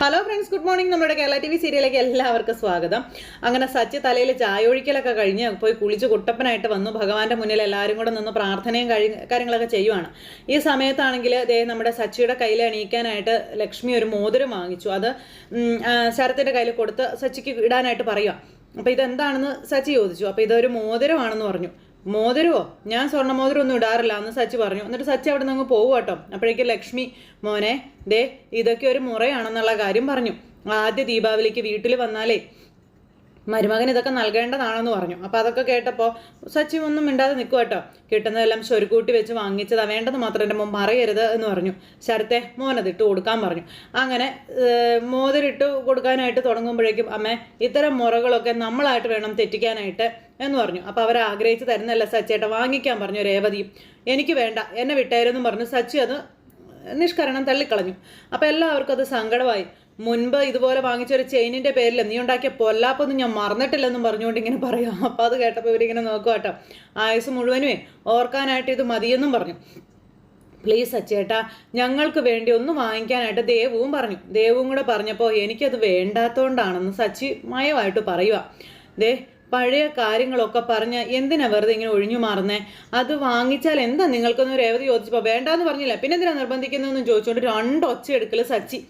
Hello friends good morning നമ്മുടെ Kerala T V സീരിയലിലേക്ക് എല്ലാവർക്കും സ്വാഗതം. അങ്ങനെ സച്ചി തലയിൽ ചായ ഒഴിക്കലൊക്കെ കഴിഞ്ഞ് പോയി കുളിച്ച് കുട്ടപ്പനായിട്ട് വന്നു. ഭഗവാന്റെ മുന്നിൽ എല്ലാവരും കൂടെ നിന്ന് പ്രാർത്ഥനയും കഴി കാര്യങ്ങളൊക്കെ ചെയ്യുവാണ്. ഈ സമയത്താണെങ്കിൽ ദേ നമ്മുടെ സച്ചിയുടെ കയ്യിൽ അണിയിക്കാനായിട്ട് ലക്ഷ്മി ഒരു മോതിരം വാങ്ങിച്ചു. അത് ശരത്തിന്റെ കയ്യിൽ കൊടുത്ത് സച്ചിക്ക് ഇടാനായിട്ട് പറയുക അപ്പോൾ ഇതെന്താണെന്ന് സച്ചി ചോദിച്ചു. അപ്പോൾ ഇതൊരു മോതിരമാണെന്ന് പറഞ്ഞു. മോതിരമോ ഞാൻ സ്വർണ മോതിരം ഒന്നും ഇടാറില്ല. എന്ന് സച്ചി പറഞ്ഞു. എന്നിട്ട് സച്ചി അവിടെ നിന്ന് പോകും കേട്ടോ. അപ്പോഴേക്കും ലക്ഷ്മി മോനെ ദേ ഇതൊക്കെ ഒരു മുറയാണെന്നുള്ള കാര്യം പറഞ്ഞു. ആദ്യ ദീപാവലിക്ക് വീട്ടിൽ വന്നാലേ മരുമകൻ ഇതൊക്കെ നൽകേണ്ടതാണെന്ന് പറഞ്ഞു. അപ്പോൾ അതൊക്കെ കേട്ടപ്പോൾ സച്ചി ഒന്നും മിണ്ടാതെ നിൽക്കും കേട്ടോ. കിട്ടുന്നതെല്ലാം ചൊരുക്കൂട്ടി വെച്ച് വാങ്ങിച്ചതാ. വേണ്ടത് മാത്രം എന്റെ മുമ്പ് അറിയരുത് എന്ന് പറഞ്ഞു. ശരത്തെ മോനത് ഇട്ട് കൊടുക്കാൻ പറഞ്ഞു. അങ്ങനെ മോതിരിട്ട് കൊടുക്കാനായിട്ട് തുടങ്ങുമ്പോഴേക്കും അമ്മേ ഇത്തരം മുറകളൊക്കെ നമ്മളായിട്ട് വേണം തെറ്റിക്കാനായിട്ട് എന്ന് പറഞ്ഞു. അപ്പോൾ അവർ ആഗ്രഹിച്ച് തരുന്നല്ല സച്ചേട്ടൻ വാങ്ങിക്കാൻ പറഞ്ഞു രേവതി എനിക്ക് വേണ്ട എന്നെ വിട്ടായിരുന്നു പറഞ്ഞു സച്ചി അത് നിഷ്കരണം തള്ളിക്കളഞ്ഞു. അപ്പോൾ എല്ലാവർക്കും അത് സങ്കടമായി. മുൻപ് ഇതുപോലെ വാങ്ങിച്ച ഒരു ചെയിനിന്റെ പേരിൽ നീ ഉണ്ടാക്കിയ പൊല്ലാപ്പൊന്നും ഞാൻ മറന്നിട്ടില്ലെന്നും പറഞ്ഞുകൊണ്ട് ഇങ്ങനെ പറയാം. അപ്പോൾ അത് കേട്ടപ്പോൾ ഇവരിങ്ങനെ നോക്കുക കേട്ടോ ആയുസ് മുഴുവനുമേ ഓർക്കാനായിട്ട് ഇത് മതിയെന്നും പറഞ്ഞു. പ്ലീസ് അച്ചേട്ടാ ഞങ്ങൾക്ക് വേണ്ടി ഒന്ന് വാങ്ങിക്കാനായിട്ട് ദേവുവും പറഞ്ഞു. ദേവും കൂടെ പറഞ്ഞപ്പോൾ എനിക്കത് വേണ്ടാത്തോണ്ടാണെന്ന് സച്ചി മയമായിട്ട് പറയുക ദേ പഴയ കാര്യങ്ങളൊക്കെ പറഞ്ഞ് എന്തിനാ വെറുതെ ഇങ്ങനെ ഒഴിഞ്ഞു മാറുന്നേ? അത് വാങ്ങിച്ചാൽ എന്താ നിങ്ങൾക്കൊന്ന് രേവതി ചോദിച്ചപ്പോൾ വേണ്ടാന്ന് പറഞ്ഞില്ല? പിന്നെ എന്തിനാ നിർബന്ധിക്കുന്നതെന്ന് ചോദിച്ചുകൊണ്ട് രണ്ട് ഒച്ച എടുക്കൽ സച്ചി.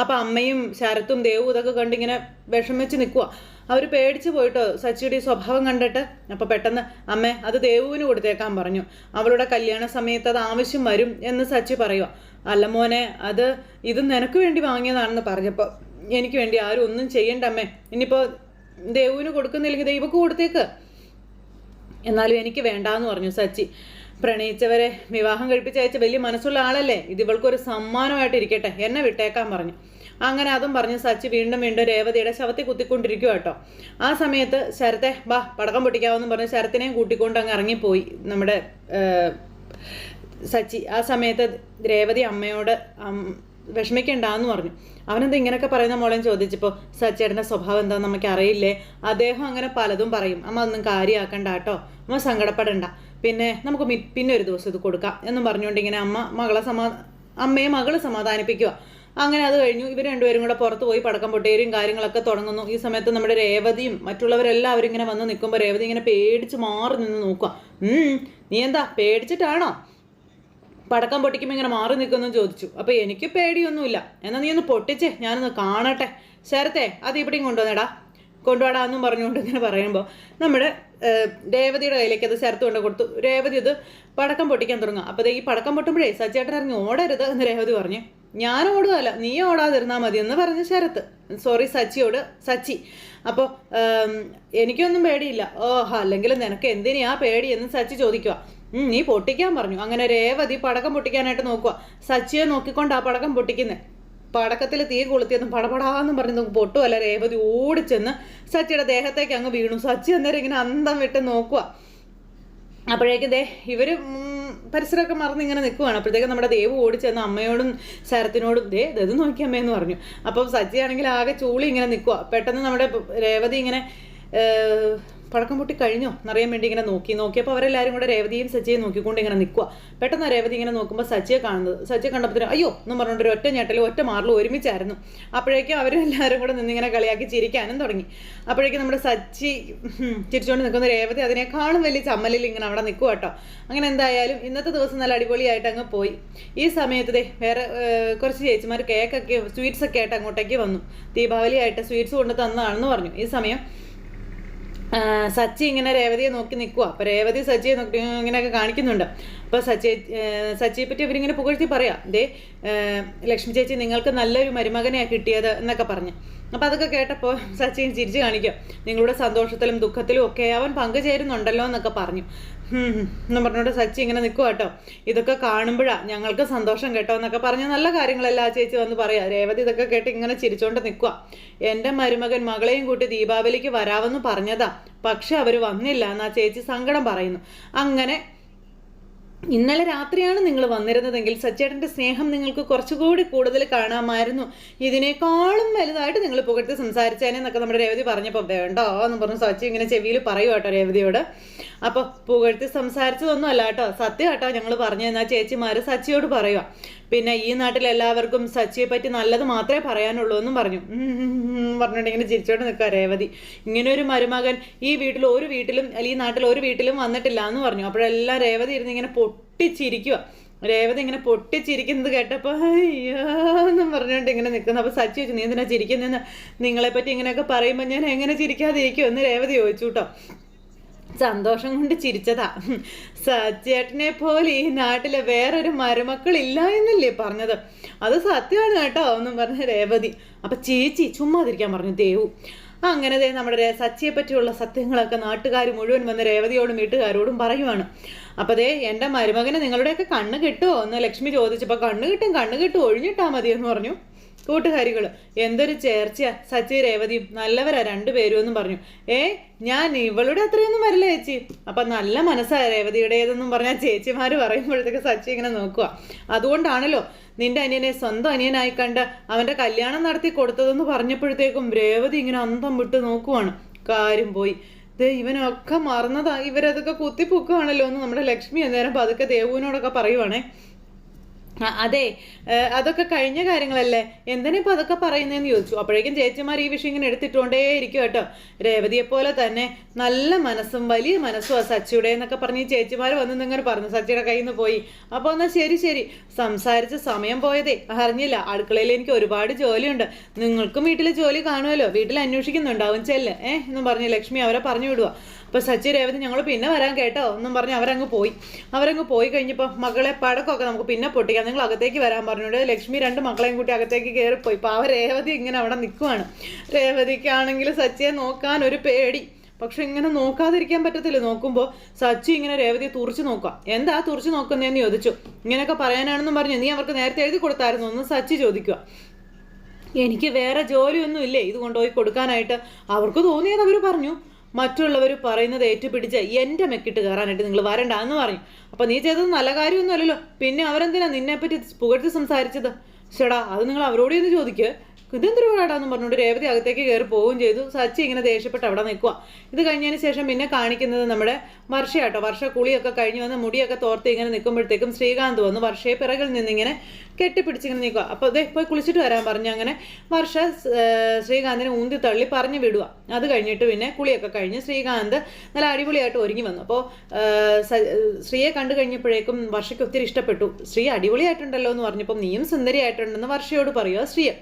അപ്പം അമ്മയും ശരത്തും ദേവും ഇതൊക്കെ കണ്ടിങ്ങനെ വിഷമിച്ച് നിൽക്കുക അവർ പേടിച്ചു പോയിട്ടോ സച്ചിയുടെ സ്വഭാവം കണ്ടിട്ട്? അപ്പോൾ പെട്ടെന്ന് അമ്മേ അത് ദേവുവിന് കൊടുത്തേക്കാൻ പറഞ്ഞു. അവളുടെ കല്യാണ സമയത്ത് അത് ആവശ്യം വരും എന്ന് സച്ചി പറയുക അല്ല മോനെ അത് ഇത് നിനക്ക് വേണ്ടി വാങ്ങിയതാണെന്ന് പറഞ്ഞപ്പോൾ എനിക്ക് വേണ്ടി ആരും ഒന്നും ചെയ്യണ്ട അമ്മേ ഇനിയിപ്പോൾ ദേവുവിന് കൊടുക്കുന്നില്ലെങ്കിൽ ദൈവക്ക് കൊടുത്തേക്ക്. എന്നാലും എനിക്ക് വേണ്ടാന്ന് പറഞ്ഞു സച്ചി. പ്രണയിച്ചവരെ വിവാഹം കഴിപ്പിച്ചയച്ച വലിയ മനസ്സുള്ള ആളല്ലേ? ഇത് ഇവൾക്കൊരു സമ്മാനമായിട്ട് ഇരിക്കട്ടെ. എന്നെ വിട്ടേക്കാൻ പറഞ്ഞു. അങ്ങനെ അതും പറഞ്ഞ് സച്ചി വീണ്ടും വീണ്ടും രേവതിയുടെ ശവത്തെ കുത്തിക്കൊണ്ടിരിക്കുക കേട്ടോ ആ സമയത്ത് ശരത്തെ ബാ പടക്കം പൊട്ടിക്കാവെന്ന് പറഞ്ഞ് ശരത്തിനെയും കൂട്ടിക്കൊണ്ട് അങ്ങ് ഇറങ്ങിപ്പോയി നമ്മുടെ സച്ചി. ആ സമയത്ത് രേവതി അമ്മയോട് വിഷമിക്കണ്ടെന്ന് പറഞ്ഞു. അവനെന്താ ഇങ്ങനെയൊക്കെ പറയുന്ന മോളെ ചോദിച്ചപ്പോൾ സച്ചേട്ടന്റെ സ്വഭാവം എന്താണെന്ന് നമുക്ക് അറിയില്ലേ? അദ്ദേഹം അങ്ങനെ പലതും പറയും. അമ്മ അതൊന്നും കാര്യമാക്കണ്ട കേട്ടോ. അമ്മ സങ്കടപ്പെടണ്ട. പിന്നെ നമുക്ക് പിന്നെ ഒരു ദിവസം ഇത് കൊടുക്കാം. എന്നും പറഞ്ഞുകൊണ്ട് ഇങ്ങനെ അമ്മ മകളെ സമാ അമ്മയെ മകൾ സമാധാനിപ്പിക്കുക അങ്ങനെ അത് കഴിഞ്ഞു. ഇവർ രണ്ടുപേരും കൂടെ പുറത്ത് പോയി പടക്കം പൊട്ടേരും കാര്യങ്ങളൊക്കെ തുടങ്ങുന്നു. ഈ സമയത്ത് നമ്മുടെ രേവതിയും മറ്റുള്ളവരെല്ലാവരും ഇങ്ങനെ വന്ന് നിൽക്കുമ്പോൾ രേവതി ഇങ്ങനെ പേടിച്ച് മാറി നിന്ന് നോക്കുക നീ എന്താ പേടിച്ചിട്ടാണോ? പടക്കം പൊട്ടിക്കുമ്പോൾ ഇങ്ങനെ മാറി നിൽക്കുന്നു ചോദിച്ചു. അപ്പോൾ എനിക്ക് പേടിയൊന്നുമില്ല. എന്നാ നീ ഒന്ന് പൊട്ടിച്ചേ ഞാനൊന്ന് കാണട്ടെ. ശരത്തെ അത് ഇവിടെയും കൊണ്ടുവന്നേടാ. കൊണ്ടുപോടാ എന്നും പറഞ്ഞുകൊണ്ട് ഇങ്ങനെ പറയുമ്പോൾ നമ്മുടെ രേവതിയുടെ കയ്യിലേക്ക് അത് ശരത്ത് കൊണ്ട് കൊടുത്തു. രേവതി അത് പടക്കം പൊട്ടിക്കാൻ തുടങ്ങുക. അപ്പോൾ ഈ പടക്കം പൊട്ടുമ്പോഴേ സച്ചേട്ടൻ ഇറങ്ങി ഓടരുത് എന്ന് രേവതി പറഞ്ഞു. ഞാൻ ഓടുകയല്ല നീ ഓടാതിരുന്നാൽ മതി എന്ന് പറഞ്ഞ് ശരത്ത്. സോറി സച്ചിയോട് സച്ചി. അപ്പോൾ എനിക്കൊന്നും പേടിയില്ല. ഓഹ് അല്ലെങ്കിൽ നിനക്ക് എന്തിനാ പേടി എന്ന് സച്ചി ചോദിക്കുക നീ പൊട്ടിക്കാൻ പറഞ്ഞു. അങ്ങനെ രേവതി പടക്കം പൊട്ടിക്കാനായിട്ട് നോക്കുക സച്ചിയെ നോക്കിക്കൊണ്ട് ആ പടക്കം പൊട്ടിക്കുന്നത് പടക്കത്തിൽ തീ കൊളുത്തിയെന്നും പടപടാന്നും പറഞ്ഞ് നോക്കും പൊട്ടുമല്ല രേവതി ഓടിച്ചെന്ന് സച്ചിയുടെ ദേഹത്തേക്ക് അങ്ങ് വീണു. സച്ചി അന്നേരം ഇങ്ങനെ അന്തം വിട്ട് നോക്കുക അപ്പോഴേക്കും ദേ ഇവർ പരിസരമൊക്കെ മറന്ന് ഇങ്ങനെ നിൽക്കുവാണ് അപ്പോഴത്തേക്കും നമ്മുടെ ദേവ് ഓടിച്ചെന്ന് അമ്മയോടും ശരത്തിനോടും ദേ ഇത് നോക്കി അമ്മയെന്ന് പറഞ്ഞു. അപ്പം സച്ചി ആണെങ്കിൽ ആകെ ചൂളി ഇങ്ങനെ നിൽക്കുക പെട്ടെന്ന് നമ്മുടെ രേവതി ഇങ്ങനെ ഏഹ്, പടക്കം പൊട്ടി കഴിഞ്ഞോ? എന്നറിയാൻ വേണ്ടി ഇങ്ങനെ നോക്കി നോക്കിയപ്പോൾ അവരെല്ലാവരും കൂടെ രേവതിയും സച്ചിയെ നോക്കിക്കൊണ്ട് ഇങ്ങനെ നിൽക്കുക പെട്ടെന്ന് രേവതി ഇങ്ങനെ നോക്കുമ്പോൾ സച്ചിയെ കാണുന്നത് സച്ചിയെ കണ്ടപ്പോൾ അയ്യോ എന്ന് പറഞ്ഞിട്ടൊരു ഒറ്റ ഞെട്ടലും ഒറ്റ മാറലും ഒരുമിച്ചായിരുന്നു. അപ്പോഴേക്കും അവരും എല്ലാവരും കൂടെ നിന്നിങ്ങനെ കളിയാക്കി ചിരിക്കാനും തുടങ്ങി. അപ്പോഴേക്കും നമ്മുടെ സച്ചി ചിരിച്ചുകൊണ്ട് നിൽക്കുന്ന രേവതി അതിനേക്കാളും വലിയ ചമ്മലിൽ ഇങ്ങനെ അവിടെ നിൽക്കുക കേട്ടോ. അങ്ങനെ എന്തായാലും ഇന്നത്തെ ദിവസം നല്ല അടിപൊളിയായിട്ട് അങ്ങ് പോയി. ഈ സമയത്ത് വേറെ കുറച്ച് ചേച്ചിമാർ കേക്കൊക്കെ സ്വീറ്റ്സ് ഒക്കെ ആയിട്ട് അങ്ങോട്ടേക്ക് വന്നു. ദീപാവലി ആയിട്ട് സ്വീറ്റ്സ് കൊണ്ട് തന്നതാണെന്ന് പറഞ്ഞു. ഈ സമയം സച്ചി ഇങ്ങനെ രേവതിയെ നോക്കി നിൽക്കുക അപ്പൊ രേവതി സച്ചിയെ നോക്കി ഇങ്ങനെയൊക്കെ കാണിക്കുന്നുണ്ട്. അപ്പൊ സച്ചി സച്ചിയെ പറ്റി അവരിങ്ങനെ പുകഴ്ത്തി പറയാം ദേ ലക്ഷ്മി ചേച്ചി നിങ്ങൾക്ക് നല്ലൊരു മരുമകനെയാണ് കിട്ടിയത് എന്നൊക്കെ പറഞ്ഞ്. അപ്പൊ അതൊക്കെ കേട്ടപ്പോൾ സച്ചിൻ ചിരിച്ചു കാണിക്കാം നിങ്ങളുടെ സന്തോഷത്തിലും ദുഃഖത്തിലും ഒക്കെ അവൻ പങ്കുചേരുന്നുണ്ടല്ലോ എന്നൊക്കെ പറഞ്ഞു. എന്ന് പറഞ്ഞുകൊണ്ട് സച്ചി ഇങ്ങനെ നിൽക്കുക കേട്ടോ. ഇതൊക്കെ കാണുമ്പോഴാ ഞങ്ങൾക്ക് സന്തോഷം കേട്ടോ എന്നൊക്കെ പറഞ്ഞ് നല്ല കാര്യങ്ങളെല്ലാം ചേച്ചി വന്ന് പറയാം. രേവതി ഇതൊക്കെ കേട്ട് ഇങ്ങനെ ചിരിച്ചോണ്ട് നിൽക്കുക എന്റെ മരുമകൻ മകളെയും കൂട്ടി ദീപാവലിക്ക് വരാമെന്ന് പറഞ്ഞതാ പക്ഷെ അവർ വന്നില്ല എന്നാ ചേച്ചി സങ്കടം പറയുന്നു. അങ്ങനെ ഇന്നലെ രാത്രിയാണ് നിങ്ങൾ വന്നിരുന്നതെങ്കിൽ സച്ചേട്ടന്റെ സ്നേഹം നിങ്ങൾക്ക് കുറച്ചുകൂടി കൂടുതൽ കാണാമായിരുന്നു. ഇതിനേക്കാളും വലുതായിട്ട് നിങ്ങൾ പുകഴ്ത്തി സംസാരിച്ചേനെന്നൊക്കെ നമ്മുടെ രേവതി പറഞ്ഞപ്പോൾ വേണ്ടോ? എന്ന് പറഞ്ഞു സച്ചി ഇങ്ങനെ ചെവിയിൽ പറയൂ കേട്ടോ രേവതിയോട്. അപ്പോൾ പുകഴ്ത്തി സംസാരിച്ചതൊന്നും അല്ല കേട്ടോ. സത്യം കേട്ടോ ഞങ്ങൾ പറഞ്ഞു തന്നാൽ ചേച്ചിമാർ സച്ചിയോട് പറയുക പിന്നെ ഈ നാട്ടിൽ എല്ലാവർക്കും സച്ചിയെ പറ്റി നല്ലത് മാത്രമേ പറയാനുള്ളൂ എന്നും പറഞ്ഞു. പറഞ്ഞിട്ട് ഇങ്ങനെ ചിരിച്ചോണ്ട് നിൽക്കുക രേവതി. ഇങ്ങനെ ഒരു മരുമകൻ ഈ വീട്ടിൽ ഒരു വീട്ടിലും അല്ലെങ്കിൽ ഈ നാട്ടിൽ ഒരു വീട്ടിലും വന്നിട്ടില്ല എന്ന് പറഞ്ഞു. അപ്പോഴെല്ലാം രേവതി ഇരുന്ന് ഇങ്ങനെ പൊട്ടിച്ചിരിക്കുക രേവതി ഇങ്ങനെ പൊട്ടിച്ചിരിക്കുന്നത് കേട്ടപ്പോൾ അയ്യോ എന്നും പറഞ്ഞുകൊണ്ട് ഇങ്ങനെ നിൽക്കുന്നു അപ്പോൾ സച്ചി ചോദിച്ചു നീ എന്തിനാ ചിരിക്കുന്നതെന്ന് നിങ്ങളെപ്പറ്റി ഇങ്ങനെയൊക്കെ പറയുമ്പോൾ ഞാൻ എങ്ങനെ ചിരിക്കാതിരിക്കും? എന്ന് രേവതി ചോദിച്ചു കേട്ടോ സന്തോഷം കൊണ്ട് ചിരിച്ചതാ. സച്ചേട്ടനെ പോലെ ഈ നാട്ടിലെ വേറൊരു മരുമക്കളില്ല എന്നല്ലേ പറഞ്ഞത്? അത് സത്യമാണ് കേട്ടോ എന്നും പറഞ്ഞ രേവതി. അപ്പം ചേച്ചി ചുമ്മാതിരിക്കാൻ പറഞ്ഞു ദേവു അങ്ങനെ നമ്മുടെ സച്ചിയെ പറ്റിയുള്ള സത്യങ്ങളൊക്കെ നാട്ടുകാർ മുഴുവൻ വന്ന് രേവതിയോടും വീട്ടുകാരോടും പറയുവാണ്. അപ്പോൾ ദേ എന്റെ മരുമകന് നിങ്ങളുടെയൊക്കെ കണ്ണ് കിട്ടുമോ എന്ന് ലക്ഷ്മി ചോദിച്ചപ്പോൾ കണ്ണ് കിട്ടും കണ്ണ് കിട്ടും ഒഴിഞ്ഞിട്ടാൽ മതി എന്ന് പറഞ്ഞു കൂട്ടുകാരികൾ എന്തൊരു ചേർച്ചയാ സച്ചി രേവതിയും നല്ലവരാ രണ്ടുപേരും എന്നും പറഞ്ഞു. ഏ ഞാൻ ഇവളുടെ അത്രയൊന്നും വരില്ല ചേച്ചി. അപ്പൊ നല്ല മനസ്സാ രേവതിയുടേതെന്നും പറഞ്ഞാൽ ചേച്ചിമാർ പറയുമ്പോഴത്തേക്ക് സച്ചി ഇങ്ങനെ നോക്കുക അതുകൊണ്ടാണല്ലോ നിന്റെ അനിയനെ സ്വന്തം അനിയനായി കണ്ട് അവന്റെ കല്യാണം നടത്തി കൊടുത്തതെന്ന് പറഞ്ഞപ്പോഴത്തേക്കും രേവതി ഇങ്ങനെ അന്തം വിട്ട് നോക്കുവാണ്. കാര്യം പോയി ദേ ഇവനൊക്കെ മറന്നതാ. ഇവരതൊക്കെ കുത്തിപ്പൊക്കുവാണല്ലോ എന്ന് നമ്മുടെ ലക്ഷ്മി അന്നേരം പതുക്കെ ദേവുവിനോടൊക്കെ പറയുവാണേ. അതെ. അതൊക്കെ കഴിഞ്ഞ കാര്യങ്ങളല്ലേ? എന്തിനാ ഇപ്പൊ അതൊക്കെ പറയുന്നതെന്ന് ചോദിച്ചു. അപ്പോഴേക്കും ചേച്ചിമാർ ഈ വിഷയം ഇങ്ങനെ എടുത്തിട്ടുകൊണ്ടേ ഇരിക്കും കേട്ടോ. രേവതിയെ പോലെ തന്നെ നല്ല മനസ്സും വലിയ മനസ്സും ആ സച്ചിയുടെ എന്നൊക്കെ പറഞ്ഞ് ഈ ചേച്ചിമാർ വന്ന് ഇങ്ങനെ പറഞ്ഞു. സച്ചിയുടെ കയ്യിൽ നിന്ന് പോയി. അപ്പോൾ എന്നാൽ ശരി ശരി. സംസാരിച്ച സമയം പോയതേ. അറിഞ്ഞില്ല. അടുക്കളയിൽ എനിക്ക് ഒരുപാട് ജോലിയുണ്ട്. നിങ്ങൾക്കും വീട്ടിൽ ജോലി കാണുമല്ലോ വീട്ടിൽ അന്വേഷിക്കുന്നുണ്ടാവും ചെല്ല്. ഏഹ് എന്നും പറഞ്ഞ് ലക്ഷ്മി അവരെ പറഞ്ഞു വിടുക അപ്പോൾ സച്ചി രേവതി ഞങ്ങൾ പിന്നെ വരാൻ കേട്ടോ എന്നും പറഞ്ഞ് അവരങ്ങ് പോയി. അവരങ്ങ് പോയി കഴിഞ്ഞപ്പോൾ മകളെ പടക്കമൊക്കെ നമുക്ക് പിന്നെ പൊട്ടിക്കാം. നിങ്ങൾ അകത്തേക്ക് വരാൻ പറഞ്ഞുകൊണ്ട് ലക്ഷ്മി രണ്ട് മക്കളെയും കൂട്ടി അകത്തേക്ക് കയറിപ്പോയി. പാവ രേവതി ഇങ്ങനെ അവിടെ നിൽക്കുവാണ് രേവതിക്കാണെങ്കിൽ സച്ചിയെ നോക്കാൻ ഒരു പേടി. പക്ഷെ ഇങ്ങനെ നോക്കാതിരിക്കാൻ പറ്റത്തില്ല. നോക്കുമ്പോൾ സച്ചി ഇങ്ങനെ രേവതിയെ തുറച്ചു നോക്കുക. എന്താ തുറച്ചു നോക്കുന്നതെന്ന് ചോദിച്ചു. ഇങ്ങനെയൊക്കെ പറയാനാണെന്നും പറഞ്ഞു. നീ അവർക്ക് നേരത്തെ എഴുതി കൊടുത്തായിരുന്നു? എന്ന് സച്ചി ചോദിക്കുക. എനിക്ക് വേറെ ജോലിയൊന്നും ഇല്ലേ ഇത് കൊണ്ടുപോയി കൊടുക്കാനായിട്ട്. അവർക്ക് തോന്നിയത് അവർ പറഞ്ഞു. മറ്റുള്ളവർ പറയുന്നത് ഏറ്റുപിടിച്ച് എന്റെ മെക്കിട്ട് കയറാനായിട്ട് നിങ്ങൾ വരണ്ട എന്ന് പറഞ്ഞു അപ്പോൾ നീ ചെയ്തത് നല്ല കാര്യമൊന്നും അല്ലല്ലോ പിന്നെ അവരെന്തിനാ നിന്നെപ്പറ്റി പുകഴ്ത്തി സംസാരിച്ചത്? ചേടാ അത് നിങ്ങൾ അവരോട് ഒന്ന് ചോദിക്കുക ഇതെന്തൊരു പാടാന്ന് പറഞ്ഞുകൊണ്ട് രേവതി അകത്തേക്ക് കയറി പോവുകയും ചെയ്തു. സച്ചി ഇങ്ങനെ ദേഷ്യപ്പെട്ട് അവിടെ നിൽക്കുക ഇത് കഴിഞ്ഞതിന് ശേഷം പിന്നെ കാണിക്കുന്നത് നമ്മുടെ വർഷയാട്ടോ. വർഷ കുളിയൊക്കെ കഴിഞ്ഞ് വന്ന് മുടിയൊക്കെ തോർത്ത് ഇങ്ങനെ നിൽക്കുമ്പോഴത്തേക്കും ശ്രീകാന്ത് വന്ന് വർഷയെ പിറകിൽ നിന്നിങ്ങനെ കെട്ടിപ്പിടിച്ചിങ്ങനെ നിൽക്കുക അപ്പോൾ അതെ പോയി കുളിച്ചിട്ട് വരാൻ പറഞ്ഞു. അങ്ങനെ വർഷ ശ്രീകാന്തിനെ ഉന്തി തള്ളി പറഞ്ഞു വിടുക അത് കഴിഞ്ഞിട്ട് പിന്നെ കുളിയൊക്കെ കഴിഞ്ഞ് ശ്രീകാന്ത് നല്ല അടിപൊളിയായിട്ട് ഒരുങ്ങി വന്നു. അപ്പോൾ ശ്രീയെ കണ്ടു കഴിഞ്ഞപ്പോഴേക്കും വർഷയ്ക്ക് ഒത്തിരി ഇഷ്ടപ്പെട്ടു. ശ്രീ അടിപൊളിയായിട്ടുണ്ടല്ലോ എന്ന് പറഞ്ഞപ്പോൾ നീയും സുന്ദരിയായിട്ടുണ്ടെന്ന് വർഷയോട് പറയുക ശ്രീയ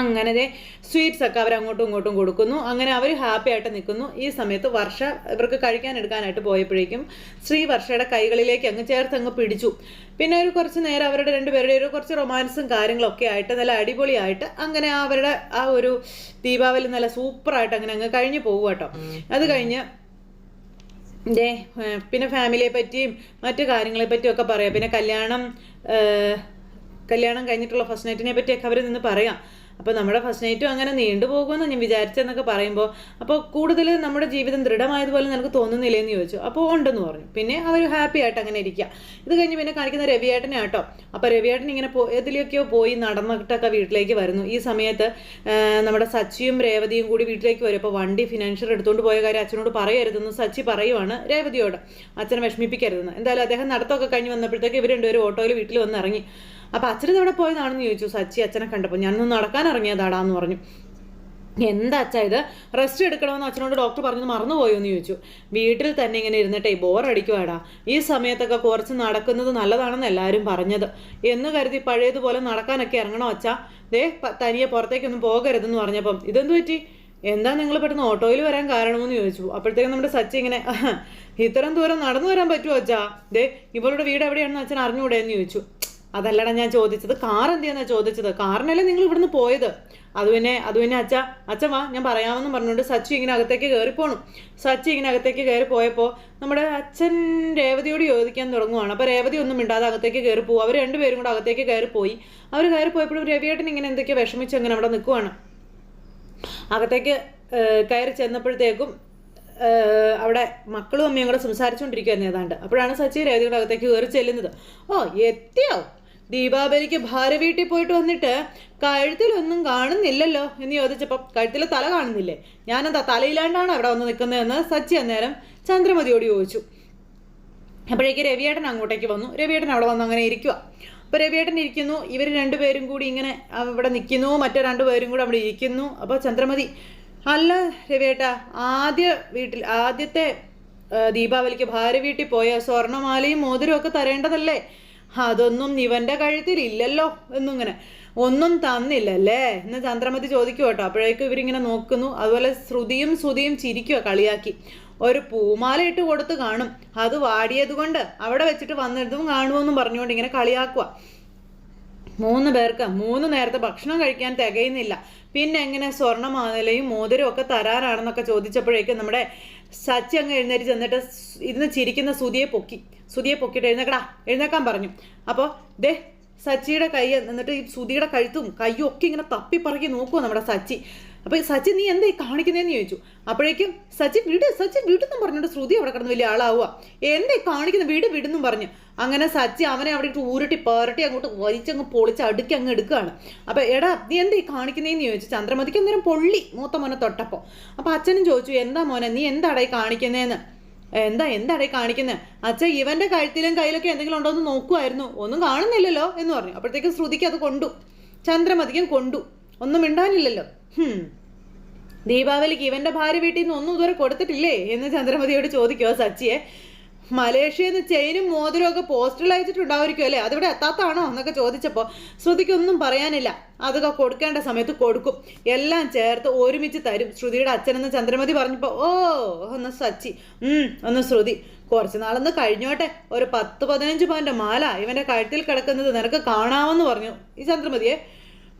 അങ്ങനെ സ്വീറ്റ്സ് ഒക്കെ അവർ അങ്ങോട്ടും ഇങ്ങോട്ടും കൊടുക്കുന്നു. അങ്ങനെ അവർ ഹാപ്പി ആയിട്ട് നിൽക്കുന്നു. ഈ സമയത്ത് വർഷ ഇവർക്ക് കഴിക്കാൻ എടുക്കാനായിട്ട് പോയപ്പോഴേക്കും ശ്രീ വർഷയുടെ കൈകളിലേക്ക് അങ്ങ് ചേർത്ത് അങ്ങ് പിടിച്ചു. പിന്നെ ഒരു കുറച്ച് നേരം അവരുടെ രണ്ടുപേരുടെ ഒരു കുറച്ച് റൊമാൻസും കാര്യങ്ങളൊക്കെ ആയിട്ട് നല്ല അടിപൊളിയായിട്ട് അങ്ങനെ അവരുടെ ആ ഒരു ദീപാവലി നല്ല സൂപ്പറായിട്ട് അങ്ങനെ അങ്ങ് കഴിഞ്ഞു പോകും കേട്ടോ അത് കഴിഞ്ഞ് ദേ പിന്നെ ഫാമിലിയെ പറ്റിയും മറ്റു കാര്യങ്ങളെ പറ്റിയും ഒക്കെ പറയാം. പിന്നെ കല്യാണം കല്യാണം കഴിഞ്ഞിട്ടുള്ള ഫസ്റ്റ് നൈറ്റിനെ പറ്റിയൊക്കെ അവർ നിന്ന് പറയാം. അപ്പോൾ നമ്മുടെ ഫസ്റ്റ് നൈറ്റും അങ്ങനെ നീണ്ടു പോകുമെന്ന് ഞാൻ വിചാരിച്ചെന്നൊക്കെ പറയുമ്പോൾ അപ്പോൾ കൂടുതൽ നമ്മുടെ ജീവിതം ദൃഢമായതുപോലെ നിനക്ക് തോന്നുന്നില്ലേന്ന് ചോദിച്ചു. അപ്പോൾ ഉണ്ടെന്ന് പറഞ്ഞു. പിന്നെ അവർ ഹാപ്പി ആയിട്ട് അങ്ങനെ ഇരിക്കുക ഇത് കഴിഞ്ഞ് പിന്നെ കാണിക്കുന്ന രവിയേട്ടനെ ആട്ടോ. അപ്പോൾ രവിയേട്ടൻ ഇങ്ങനെ പോ എതിലെയൊക്കെയോ പോയി നടന്നിട്ടൊക്കെ വീട്ടിലേക്ക് വരുന്നു. ഈ സമയത്ത് നമ്മുടെ സച്ചിയും രേവതിയും കൂടി വീട്ടിലേക്ക് വരും. അപ്പോൾ വണ്ടി ഫിനാൻഷ്യൽ എടുത്തുകൊണ്ട് പോയ കാര്യം അച്ഛനോട് പറയരുതെന്ന് സച്ചി പറയുവാണ് രേവതിയോട്. അച്ഛനെ വിഷമിപ്പിക്കരുതെന്ന്. എന്തായാലും അദ്ദേഹം നടത്തമൊക്കെ കഴിഞ്ഞ് വന്നപ്പോഴത്തേക്ക് ഇവർ ഓട്ടോയിൽ വീട്ടിൽ വന്ന് ഇറങ്ങി. അപ്പോൾ അച്ഛൻ എവിടെ പോയതാണെന്ന് ചോദിച്ചു. സച്ചി അച്ഛനെ കണ്ടപ്പോൾ ഞാനൊന്ന് നടക്കാൻ ഇറങ്ങിയതാടാന്ന് പറഞ്ഞു. എന്താ അച്ഛാ ഇത്? റെസ്റ്റ് എടുക്കണമെന്ന് അച്ഛനോട് ഡോക്ടർ പറഞ്ഞത് മറന്നുപോയോ എന്ന് ചോദിച്ചു. വീട്ടിൽ തന്നെ ഇങ്ങനെ ഇരുന്നിട്ടേ ബോറടിക്കുവാടാ ഈ സമയത്തൊക്കെ കുറച്ച് നടക്കുന്നത് നല്ലതാണെന്ന് എല്ലാവരും പറഞ്ഞത്. എന്ന് കരുതി പഴയതുപോലെ നടക്കാനൊക്കെ ഇറങ്ങണോ അച്ഛാ? ദേ തനിയെ പുറത്തേക്കൊന്നും പോകരുതെന്ന് പറഞ്ഞപ്പം ഇതെന്ത് പറ്റി? എന്താ നിങ്ങൾ പെട്ടെന്ന് ഓട്ടോയിൽ വരാൻ കാരണമെന്ന് ചോദിച്ചു. അപ്പോഴത്തേക്കും നമ്മുടെ സച്ചി ഇങ്ങനെ "ആഹ്, ഇത്രയും ദൂരം നടന്നു വരാൻ പറ്റുമോ അച്ഛാ? ദേ ഇവളുടെ വീട് എവിടെയാണെന്ന് അച്ഛൻ അറിഞ്ഞുകൂടെ എന്ന് ചോദിച്ചു. അതല്ലടാ ഞാൻ ചോദിച്ചത്. കാർ എന്തിയാന്നാ ചോദിച്ചത്? കാറിനല്ലേ നിങ്ങൾ ഇവിടുന്ന് പോയത്? അത് പിന്നെ അത് പിന്നെ അച്ഛ അച്ഛ വാ ഞാൻ പറയാമെന്നും പറഞ്ഞുകൊണ്ട് സച്ചു ഇങ്ങനെ അകത്തേക്ക് കയറിപ്പോണു. സച്ചു ഇങ്ങനെ അകത്തേക്ക് കയറി പോയപ്പോൾ നമ്മുടെ അച്ഛൻ രേവതിയോട് ചോദിക്കാൻ തുടങ്ങുവാണ്. അപ്പോൾ രേവതി ഒന്നും മിണ്ടാതെ അകത്തേക്ക് കയറി പോകും അവർ രണ്ടുപേരും കൂടെ അകത്തേക്ക് കയറി പോയി അവർ കയറി പോയപ്പോഴും രവിയേട്ടൻ ഇങ്ങനെ എന്തൊക്കെയോ വിഷമിച്ച് അങ്ങനെ അവിടെ നിൽക്കുവാണ്. അകത്തേക്ക് കയറി ചെന്നപ്പോഴത്തേക്കും അവിടെ മക്കളും അമ്മയും കൂടെ സംസാരിച്ചുകൊണ്ടിരിക്കുകയായിരുന്നു ഏതാണ്ട്. അപ്പോഴാണ് സച്ചി രേവതിയുടെ അകത്തേക്ക് കയറി ചെല്ലുന്നത്. ഓ എത്തിയോ? ദീപാവലിക്ക് ഭാര്യ വീട്ടിൽ പോയിട്ട് വന്നിട്ട് കഴുത്തിലൊന്നും കാണുന്നില്ലല്ലോ എന്ന് ചോദിച്ചപ്പോൾ കഴുത്തിൽ തല കാണുന്നില്ലേ? ഞാനെന്താ തലയില്ലാണ്ടാണ് അവിടെ വന്ന് നിൽക്കുന്നതെന്ന് സച്ചി അന്നേരം ചന്ദ്രമതിയോട് ചോദിച്ചു. അപ്പോഴേക്ക് രവിയേട്ടൻ അങ്ങോട്ടേക്ക് വന്നു. രവിയേട്ടൻ അവിടെ വന്ന് അങ്ങനെ ഇരിക്കുക അപ്പോൾ രവിയേട്ടൻ ഇരിക്കുന്നു. ഇവർ രണ്ടുപേരും കൂടി ഇങ്ങനെ അവിടെ നിൽക്കുന്നു. മറ്റു രണ്ടുപേരും കൂടി അവിടെ ഇരിക്കുന്നു. അപ്പോൾ ചന്ദ്രമതി അല്ല രവിയേട്ട ആദ്യ വീട്ടിൽ ആദ്യത്തെ ദീപാവലിക്ക് ഭാര്യ വീട്ടിൽ പോയ സ്വർണമാലയും മോതിരവും ഒക്കെ തരേണ്ടതല്ലേ? അതൊന്നും നിവന്റെ കഴുത്തിൽ ഇല്ലല്ലോ എന്നിങ്ങനെ. ഒന്നും തന്നില്ലല്ലേ? എന്ന് ചന്ദ്രമതി ചോദിക്കും കേട്ടോ. അപ്പോഴേക്കും ഇവരിങ്ങനെ നോക്കുന്നു. അതുപോലെ ശ്രുതിയും ശ്രുതിയും ചിരിക്കുക കളിയാക്കി. ഒരു പൂമാല ഇട്ട് കൊടുത്ത് കാണും. അത് വാടിയത് കൊണ്ട് അവിടെ വെച്ചിട്ട് വന്നിടത്തും കാണുമെന്നും പറഞ്ഞുകൊണ്ട് ഇങ്ങനെ കളിയാക്കുക മൂന്ന് പേർക്ക് മൂന്ന് നേരത്തെ ഭക്ഷണം കഴിക്കാൻ തികയുന്നില്ല. പിന്നെ എങ്ങനെ സ്വർണമാലയും മോതിരവും ഒക്കെ തരാറാണെന്നൊക്കെ ചോദിച്ചപ്പോഴേക്കും നമ്മുടെ സച്ചി അങ്ങ് എഴുന്നേറ്റ് ചെന്നിട്ട് ഇരുന്ന് ചിരിക്കുന്ന സുതിയെ പൊക്കി സുതിയെ പൊക്കിയിട്ട് എഴുന്നേക്കടാ എഴുന്നേക്കാൻ പറഞ്ഞു. അപ്പോൾ ദേ സച്ചിയുടെ കൈ എന്നിട്ട് ഈ സുതിയുടെ കഴുത്തും കയ്യും ഒക്കെ ഇങ്ങനെ തപ്പിപ്പറക്കി നോക്കുമോ നമ്മുടെ സച്ചി. അപ്പൊ സച്ചിൻ നീ എന്താ ഈ കാണിക്കുന്നതെന്ന് ചോദിച്ചു. അപ്പോഴേക്കും സച്ചിൻ വിട് സച്ചിൻ വിടുന്നും പറഞ്ഞിട്ട് ശ്രുതി അവിടെ കിടന്ന് വലിയ ആളാവുക. എന്താ ഈ കാണിക്കുന്ന? വീട് വിടുന്നും പറഞ്ഞു. അങ്ങനെ സച്ചി അവനെ അവിടെ ഇട്ട് ഊരട്ടി പേരട്ടി അങ്ങോട്ട് വലിച്ചങ്ങ് പൊളിച്ച് അടുക്കി അങ്ങ് എടുക്കുകയാണ്. അപ്പോൾ എടാ നീ എന്താ ഈ കാണിക്കുന്നതെന്ന് ചോദിച്ചു? ചന്ദ്രമതിക്ക് അന്നേരം പൊള്ളി മൂത്ത മോനെ തൊട്ടപ്പോ. അപ്പോൾ അച്ഛനും ചോദിച്ചു എന്താ മോനെ നീ എന്താടാ ഈ കാണിക്കുന്നതെന്ന്? എന്താ എന്താടേ കാണിക്കുന്നത് അച്ഛ ഇവന്റെ കഴുത്തിലും കയ്യിലൊക്കെ എന്തെങ്കിലും ഉണ്ടോ എന്ന് നോക്കുമായിരുന്നു ഒന്നും കാണുന്നില്ലല്ലോ എന്ന് പറഞ്ഞു. അപ്പോഴത്തേക്കും ശ്രുതിക്ക് അത് കൊണ്ടു. ചന്ദ്രമതിക്കും കൊണ്ടു. ഒന്നും മിണ്ടാനില്ലല്ലോ. ഹും. ദീപാവലിക്ക് ഇവന്റെ ഭാര്യ വീട്ടിൽ നിന്ന് ഒന്നും ഇതുവരെ കൊടുത്തിട്ടില്ലേ എന്ന് ചന്ദ്രമതിയോട് ചോദിക്കുവോ സച്ചിയെ. മലേഷ്യയിൽ നിന്ന് ചെയിനും മോതിരവും ഒക്കെ പോസ്റ്ററിൽ അയച്ചിട്ടുണ്ടാവുമായിരിക്കും അല്ലേ? അതിവിടെ എത്താത്താണോ എന്നൊക്കെ ചോദിച്ചപ്പോൾ ശ്രുതിക്കൊന്നും പറയാനില്ല. അതൊക്കെ കൊടുക്കേണ്ട സമയത്ത് കൊടുക്കും. എല്ലാം ചേർത്ത് ഒരുമിച്ച് തരും. ശ്രുതിയുടെ അച്ഛനെന്ന് ചന്ദ്രമതി പറഞ്ഞപ്പോൾ ഓ ഒന്ന് സച്ചി ഒന്ന് ശ്രുതി കുറച്ച് നാളൊന്ന് കഴിഞ്ഞോട്ടെ. ഒരു പത്ത് പതിനഞ്ച് പവന്റെ മാല ഇവന്റെ കഴുത്തിൽ കിടക്കുന്നത് നിനക്ക് കാണാമെന്ന് പറഞ്ഞു. ഈ ചന്ദ്രമതിയെ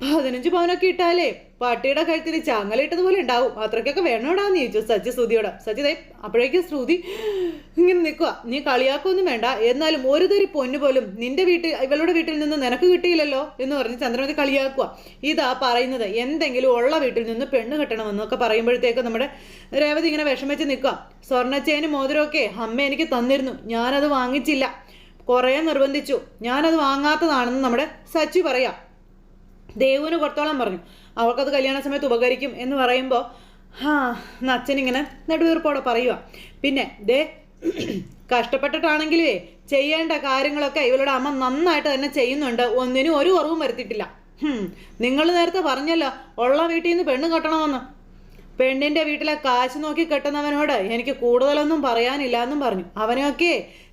പതിനഞ്ച് പവനൊക്കെ ഇട്ടാലേ പട്ടിയുടെ കഴുത്തിൽ ചങ്ങലിട്ടതുപോലെ ഉണ്ടാവും. അത്രയ്ക്കൊക്കെ വേണോടാന്ന് ചോദിച്ചു സച്ചി ശ്രുതിയോട്. ദേ അപ്പോഴേക്കും ശ്രുതി ഇങ്ങനെ നിൽക്കുക നീ കളിയാക്കൊന്നും വേണ്ട. എന്നാലും ഒരു തരി പൊന്നു പോലും നിന്റെ വീട്ടിൽ ഇവളുടെ വീട്ടിൽ നിന്ന് നിനക്ക് കിട്ടിയില്ലല്ലോ എന്ന് പറഞ്ഞ് ചന്ദ്രമതി കളിയാക്കുക. ഇതാ പറയുന്നത്. എന്തെങ്കിലും ഉള്ള വീട്ടിൽ നിന്ന് പെണ്ണ് കിട്ടണമെന്നൊക്കെ പറയുമ്പോഴത്തേക്ക് നമ്മുടെ രേവതി ഇങ്ങനെ വിഷമിച്ച് നിൽക്കുക സ്വർണച്ചേനും മോതിരമൊക്കെ അമ്മ എനിക്ക് തന്നിരുന്നു. ഞാനത് വാങ്ങിച്ചില്ല. കുറേ നിർബന്ധിച്ചു. ഞാനത് വാങ്ങാത്തതാണെന്ന് നമ്മുടെ സച്ചി പറയാം. ദേവുവിന് കുറത്തോളം പറഞ്ഞു. അവൾക്കത് കല്യാണ സമയത്ത് ഉപകരിക്കും എന്ന് പറയുമ്പോൾ ഹാ എന്ന് അച്ഛനിങ്ങനെ നെടുവീർപ്പോടെ പറയുക പിന്നെ ദേ കഷ്ടപ്പെട്ടിട്ടാണെങ്കിലേ ചെയ്യേണ്ട കാര്യങ്ങളൊക്കെ ഇവളുടെ അമ്മ നന്നായിട്ട് തന്നെ ചെയ്യുന്നുണ്ട്. ഒന്നിനും ഒരു കുറവും വരുത്തിയിട്ടില്ല. നിങ്ങൾ നേരത്തെ പറഞ്ഞല്ലോ ഉള്ള വീട്ടിൽ നിന്ന് പെണ്ണ് കെട്ടണമെന്ന്. പെണ്ണിന്റെ വീട്ടിലെ കാശ് നോക്കി കെട്ടുന്നവനോട് എനിക്ക് കൂടുതലൊന്നും പറയാനില്ല എന്നും പറഞ്ഞു. അവനെയൊക്കെ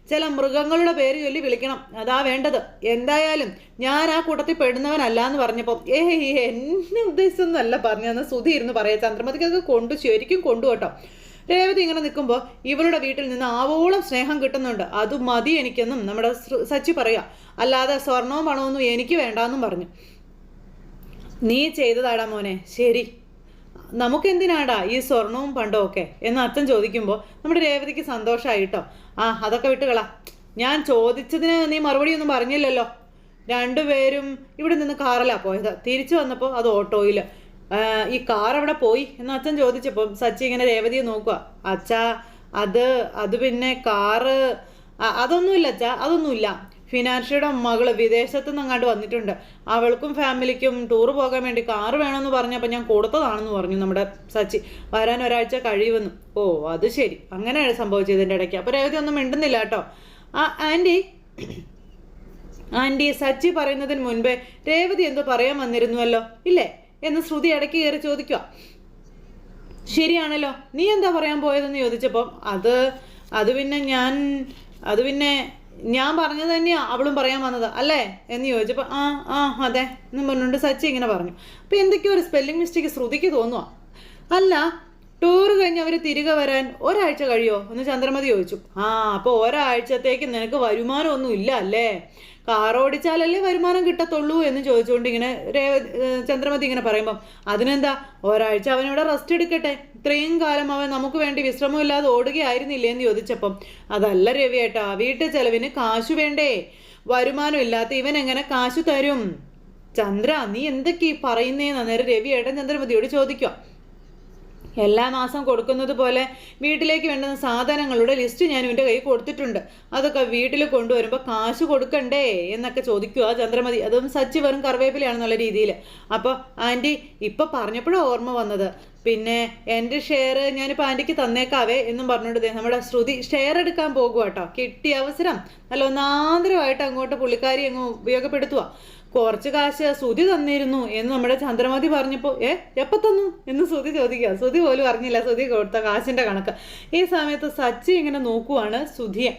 ചില മൃഗങ്ങളുടെ പേര് ചൊല്ലി വിളിക്കണം. അതാ വേണ്ടത്. എന്തായാലും ഞാൻ ആ കൂട്ടത്തിൽ പെടുന്നവനല്ല എന്ന് പറഞ്ഞപ്പോൾ ഏയ് എന്നെ ഉദ്ദേശിച്ചൊന്നുമല്ല പറഞ്ഞതെന്ന് സുധി ഇരുന്ന് പറയാം ചന്ദ്രമതിക്കൊക്കെ കൊണ്ടു ശരിക്കും കൊണ്ടു കേട്ടോ രേവതി ഇങ്ങനെ നിൽക്കുമ്പോൾ ഇവളുടെ വീട്ടിൽ നിന്ന് ആവോളം സ്നേഹം കിട്ടുന്നുണ്ട്. അത് മതി എനിക്കെന്നും നമ്മുടെ സച്ചി പറയാം. അല്ലാതെ സ്വർണവും പണമൊന്നും എനിക്ക് വേണ്ടാന്നും പറഞ്ഞു. നീ ചെയ്തതാടാ മോനെ. ശരി. നമുക്കെന്തിനാടാ ഈ സ്വർണവും പണ്ടവും ഒക്കെ? എന്ന് അച്ഛൻ ചോദിക്കുമ്പോൾ നമ്മുടെ രേവതിക്ക് സന്തോഷമായിട്ടോ ആ അതൊക്കെ വിട്ടുകളാ. ഞാൻ ചോദിച്ചതിന് നീ മറുപടി ഒന്നും പറഞ്ഞില്ലല്ലോ. രണ്ടുപേരും ഇവിടെ നിന്ന് കാറിലാ പോയത്. തിരിച്ചു വന്നപ്പോൾ അത് ഓട്ടോയിൽ ഈ കാർ അവിടെ പോയി? എന്ന് അച്ഛൻ ചോദിച്ചപ്പോൾ സച്ചി ഇങ്ങനെ രേവതിയെ നോക്കുക അച്ഛാ അത് അത് പിന്നെ കാറ് അതൊന്നുമില്ല അച്ഛാ അതൊന്നുമില്ല. ഫിനാൻഷ്യയുടെ മകൾ വിദേശത്തു നിന്ന് അങ്ങോട്ട് വന്നിട്ടുണ്ട്. അവൾക്കും ഫാമിലിക്കും ടൂർ പോകാൻ വേണ്ടി കാറ് വേണമെന്ന് പറഞ്ഞപ്പോൾ ഞാൻ കൊടുത്തതാണെന്ന് പറഞ്ഞു നമ്മുടെ സച്ചി. വരാൻ ഒരാഴ്ച കഴിയുമെന്ന്. ഓ അത് ശരി. അങ്ങനെയാണ് സംഭവിച്ചത് ഇതിന്റെ ഇടയ്ക്ക്. അപ്പോൾ രേവതി ഒന്നും മിണ്ടുന്നില്ല കേട്ടോ. ആ ആന്റി. ആന്റി സച്ചി പറയുന്നതിന് മുൻപേ രേവതി എന്തോ പറയാൻ വന്നിരുന്നുവല്ലോ? ഇല്ലേ? എന്ന് ശ്രുതി ഇടയ്ക്ക് കയറി ചോദിക്കുക ശരിയാണല്ലോ. നീ എന്താ പറയാൻ പോയതെന്ന് ചോദിച്ചപ്പം അത് അത് പിന്നെ ഞാൻ അത് പിന്നെ ഞാൻ പറഞ്ഞത് തന്നെയാ അവളും പറയാൻ വന്നത് അല്ലേ? എന്ന് ചോദിച്ചപ്പോൾ ആ ആ അതെ എന്നും പറഞ്ഞുകൊണ്ട് സച്ചി ഇങ്ങനെ പറഞ്ഞു. അപ്പോൾ എന്തൊക്കെയോ ഒരു സ്പെല്ലിംഗ് മിസ്റ്റേക്ക് ശ്രുതിക്ക് തോന്നുക അല്ല ടൂർ കഴിഞ്ഞ് അവർ തിരികെ വരാൻ ഒരാഴ്ച കഴിയോ? എന്ന് ചന്ദ്രമതി ചോദിച്ചു. ആ അപ്പോൾ ഒരാഴ്ചത്തേക്ക് നിനക്ക് വരുമാനമൊന്നും ഇല്ല അല്ലേ? കാറോടിച്ചാലല്ലേ വരുമാനം കിട്ടത്തുള്ളൂ എന്ന് ചോദിച്ചുകൊണ്ട് ഇങ്ങനെ രേവ ചന്ദ്രമതി ഇങ്ങനെ പറയുമ്പം അതിനെന്താ? ഒരാഴ്ച അവനിവിടെ റെസ്റ്റ് എടുക്കട്ടെ. ഇത്രയും കാലം അവൻ നമുക്ക് വേണ്ടി വിശ്രമമില്ലാതെ ഓടുകയായിരുന്നില്ലേ എന്ന് ചോദിച്ചപ്പം അതല്ല രവിയേട്ടാ വീട്ടു ചെലവിന് കാശു വേണ്ടേ? വരുമാനം ഇല്ലാത്ത ഇവൻ എങ്ങനെ കാശു തരും? ചന്ദ്ര നീ എന്തൊക്കെ ഈ പറയുന്നേന്ന് അന്നേരം രവിയേട്ടൻ ചന്ദ്രമതിയോട് ചോദിക്കുക എല്ലാ മാസം കൊടുക്കുന്നത് പോലെ വീട്ടിലേക്ക് വേണ്ടുന്ന സാധനങ്ങളുടെ ലിസ്റ്റ് ഞാൻ ഇവന്റെ കയ്യിൽ കൊടുത്തിട്ടുണ്ട്. അതൊക്കെ വീട്ടിൽ കൊണ്ടുവരുമ്പോൾ കാശ് കൊടുക്കണ്ടേ എന്നൊക്കെ ചോദിക്കുക ചന്ദ്രമതി. അതും സച്ചി വെറും കറിവേപ്പിലാണെന്നുള്ള രീതിയിൽ. അപ്പോൾ ആന്റി ഇപ്പം പറഞ്ഞപ്പോഴും ഓർമ്മ വന്നത്. പിന്നെ എന്റെ ഷെയർ ഞാനിപ്പോൾ ആന്റിക്ക് തന്നേക്കാവേ എന്നും പറഞ്ഞുകൊണ്ട് നമ്മുടെ ശ്രുതി ഷെയർ എടുക്കാൻ പോകുക കേട്ടോ കിട്ടിയ അവസരം നല്ല ഒന്നാന്തരമായിട്ട് അങ്ങോട്ട് പുള്ളിക്കാരി അങ്ങ് ഉപയോഗപ്പെടുത്തുക കുറച്ച് കാശ് സുതി തന്നിരുന്നു എന്ന് നമ്മുടെ ചന്ദ്രമതി പറഞ്ഞപ്പോൾ ഏ എപ്പോൾ തന്നു? എന്ന് സുതി ചോദിക്കുക. സുതി പോലും അറിഞ്ഞില്ല. സുതി കൊടുത്ത കാശിന്റെ കണക്ക്. ഈ സമയത്ത് സച്ചി ഇങ്ങനെ നോക്കുവാണ് സുധിയെ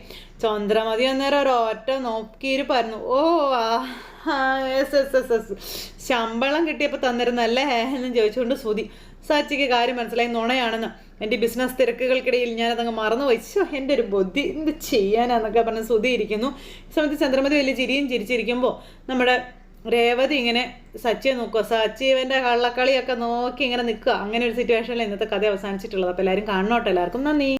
ചന്ദ്രമതി അന്നേരം ഒരൊറ്റ നോക്കിയിരിപ്പായിരുന്നു ഓ ആ എസ് എസ് എസ് എസ് ശമ്പളം കിട്ടിയപ്പോൾ തന്നിരുന്നല്ലേ? എന്ന് ചോദിച്ചുകൊണ്ട് സുതി സച്ചിക്ക് കാര്യം മനസ്സിലായി. നുണയാണെന്ന്. എന്റെ ബിസിനസ് തിരക്കുകൾക്കിടയിൽ ഞാനതങ്ങ് മറന്നു വെച്ചു എന്റെ ഒരു ബുദ്ധി. എന്ത് ചെയ്യാനാന്നൊക്കെ പറഞ്ഞ് സുതി ഇരിക്കുന്നു. സമയത്ത് ചന്ദ്രമതി വലിയ ചിരിയും ചിരിച്ചിരിക്കുമ്പോൾ നമ്മുടെ രേവതി ഇങ്ങനെ സച്ചിയെ നോക്കുക. സച്ചീവന്റെ കള്ളക്കളിയൊക്കെ നോക്കി ഇങ്ങനെ നിൽക്കുക. അങ്ങനെ ഒരു സിറ്റുവേഷനിൽ ഇന്നത്തെ കഥ അവസാനിച്ചിട്ടുള്ളത്. അപ്പോൾ എല്ലാവരും കാണണോട്ടോ എല്ലാവർക്കും. നന്ദി.